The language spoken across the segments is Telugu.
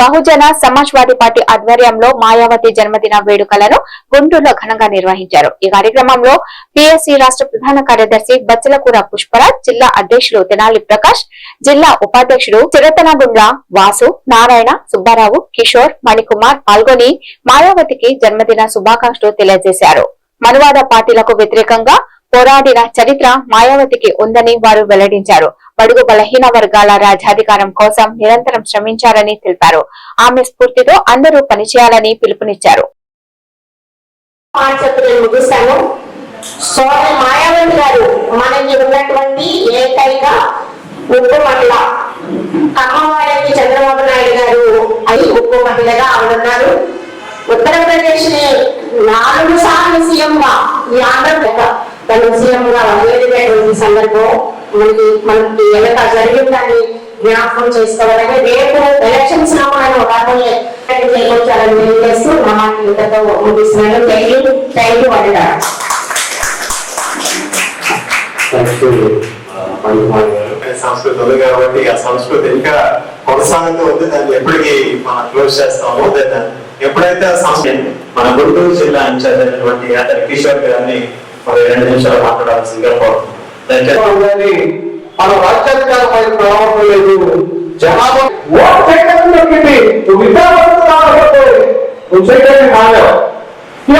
బహుజన సమాజ్వాదీ పార్టీ ఆధ్వర్యంలో మాయావతి జన్మదిన వేడుకలను గుంటూరులో ఘనంగా నిర్వహించారు. ఈ కార్యక్రమంలో పిఎస్సి రాష్ట్ర ప్రధాన కార్యదర్శి బచ్చలకూర పుష్పరాజ్ జిల్లా అధ్యక్షులు తెనాలి ప్రకాష్ జిల్లా ఉపాధ్యక్షుడు చిరతనగుండ్ల వాసు నారాయణ సుబ్బారావు కిషోర్ మణికుమార్ పాల్గొని మాయావతికి జన్మదిన శుభాకాంక్షలు తెలియజేశారు. మనువాద పార్టీలకు వ్యతిరేకంగా పోరాడిన చరిత్ర మాయావతికి ఉందని వారు వెల్లడించారు. బడుగు బలహీన వర్గాల రాజ్యాధికారం కోసం నిరంతరం శ్రమించారని తెలిపారు. ఆమె స్ఫూర్తితో అందరూ పనిచేయాలని పిలుపునిచ్చారు. ముగిస్తాను సోదరి మాయావతి గారు మనకి ఉన్నటువంటి ఏకైక ఉప్పు మహిళ. కమ్మవారికి చంద్రబాబు నాయుడు గారు ఉప్పు మహిళగా ఆవిడున్నారు ఉత్తరప్రదేశ్ని నాలుగు సార్లు సీఎంగా ఈ ఆంధ్రప్రదేశ్ తను సీఎం గా వేడినటువంటి సందర్భం మనకి మనకి వెనక జరిగిందని జ్ఞాపకం చేసుకోవాలని రేపు ఎలక్షన్స్లో మనం రాబోయే చేకూర్చాలని తెలియజేస్తూ నా మాట ఇంతతో ముగిస్తున్నాను థ్యాంక్ యూ థ్యాంక్ యూ సంస్కృతులు కాబట్టి ఆ సంస్కృతి ఇంకా కొనసాగుతూ ఉంది. దాన్ని ఎప్పటికీ మనం క్లోజ్ చేస్తాము. దాన్ని ఎప్పుడైతే ఆ సంస్కృతి మన గుంటూరు జిల్లా అయినటువంటి అతని కిషోర్ గారిని మరి రెండు నిమిషాలు మాట్లాడాల్సిందిగా కోరుతున్నాం దయచేసి ఉందని మన వైపు రావడం లేదు. జనాభా ఓట్ చేయడం దొరికింది నువ్వు విద్యావంతుడు నువ్వు మానవు ఇలా.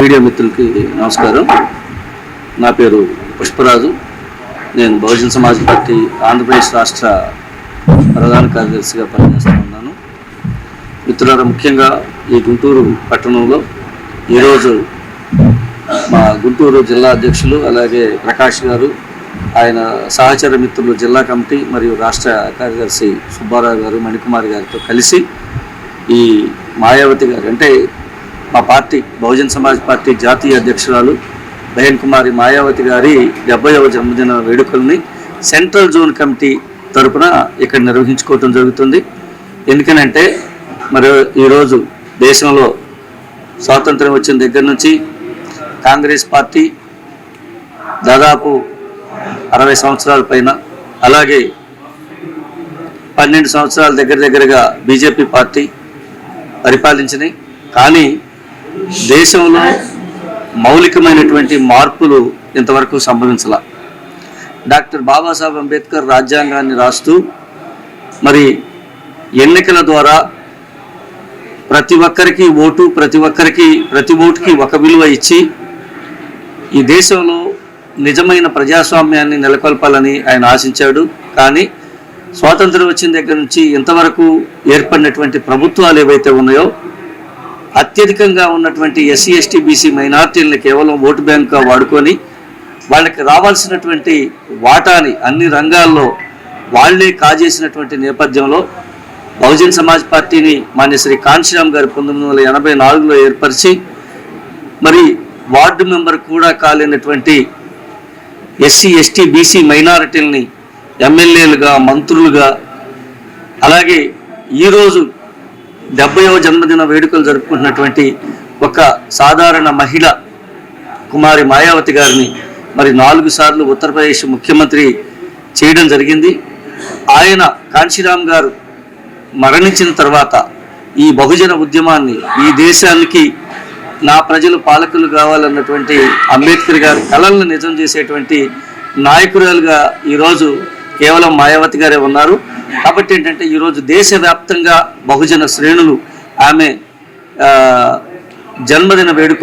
మీడియా మిత్రులకి నమస్కారం. నా పేరు పుష్పరాజు. నేను బహుజన సమాజ్ పార్టీ ఆంధ్రప్రదేశ్ రాష్ట్ర ప్రధాన కార్యదర్శిగా పనిచేస్తూ ఉన్నాను. మిత్రులారా ముఖ్యంగా ఈ గుంటూరు పట్టణంలో ఈరోజు మా గుంటూరు జిల్లా అధ్యక్షులు అలాగే ప్రకాష్ గారు ఆయన సహచర మిత్రులు జిల్లా కమిటీ మరియు రాష్ట్ర కార్యదర్శి సుబ్బారావు గారు మణికుమార్ గారితో కలిసి ఈ మాయావతి గారు అంటే మా పార్టీ బహుజన్ సమాజ్ పార్టీ జాతీయ అధ్యక్షురాలు బహన్ కుమారి మాయావతి గారి డెబ్బైవ జన్మదిన వేడుకల్ని సెంట్రల్ జోన్ కమిటీ తరపున ఇక్కడ నిర్వహించుకోవటం జరుగుతుంది. ఎందుకనంటే మరి ఈరోజు దేశంలో స్వాతంత్రం వచ్చిన దగ్గర నుంచి కాంగ్రెస్ పార్టీ దాదాపు అరవై సంవత్సరాల పైన అలాగే పన్నెండు సంవత్సరాల దగ్గర దగ్గరగా బీజేపీ పార్టీ పరిపాలించినాయి. కానీ దేశంలో మౌలికమైనటువంటి మార్పులు ఇంతవరకు సంభవించాల. డాక్టర్ బాబాసాహెబ్ అంబేద్కర్ రాజ్యాంగాన్ని రాస్తూ మరి ఎన్నికల ద్వారా ప్రతి ఒక్కరికి ఓటు ప్రతి ఒక్కరికి ప్రతి ఓటుకి ఒక విలువ ఇచ్చి ఈ దేశంలో నిజమైన ప్రజాస్వామ్యాన్ని నెలకొల్పాలని ఆయన ఆశించాడు. కానీ స్వాతంత్రం వచ్చిన దగ్గర నుంచి ఇంతవరకు ఏర్పడినటువంటి ప్రభుత్వాలు ఏవైతే ఉన్నాయో అత్యధికంగా ఉన్నటువంటి ఎస్సీ ఎస్టీ బీసీ మైనార్టీలను కేవలం ఓటు బ్యాంక్గా వాడుకొని వాళ్ళకి రావాల్సినటువంటి వాటాని అన్ని రంగాల్లో వాళ్ళే కాజేసినటువంటి నేపథ్యంలో బహుజన్ సమాజ్ పార్టీని మాన్య శ్రీ కాంశీరామ్ గారు పంతొమ్మిది వందల ఎనభై నాలుగులో ఏర్పరిచి మరి వార్డు మెంబర్ కూడా కాలేనటువంటి ఎస్సీ ఎస్టీ బీసీ మైనారిటీలని ఎమ్మెల్యేలుగా మంత్రులుగా అలాగే ఈరోజు డెబ్బైవ జన్మదిన వేడుకలు జరుపుకుంటున్నటువంటి ఒక సాధారణ మహిళ కుమారి మాయావతి గారిని మరి నాలుగు సార్లు ఉత్తరప్రదేశ్ ముఖ్యమంత్రి చేయడం జరిగింది. ఆయన కాంశీరామ్ గారు మరణించిన తర్వాత ఈ బహుజన ఉద్యమాన్ని ఈ దేశానికి నా ప్రజలు పాలకులు కావాలన్నటువంటి అంబేద్కర్ గారి కళలను నిజం చేసేటువంటి నాయకురాలుగా ఈరోజు కేవలం మాయావతి గారే ఉన్నారు. కాబట్టి ఏంటంటే ఈరోజు దేశవ్యాప్తంగా బహుజన శ్రేణులు ఆమె ఆ, జన్మదిన వేడుక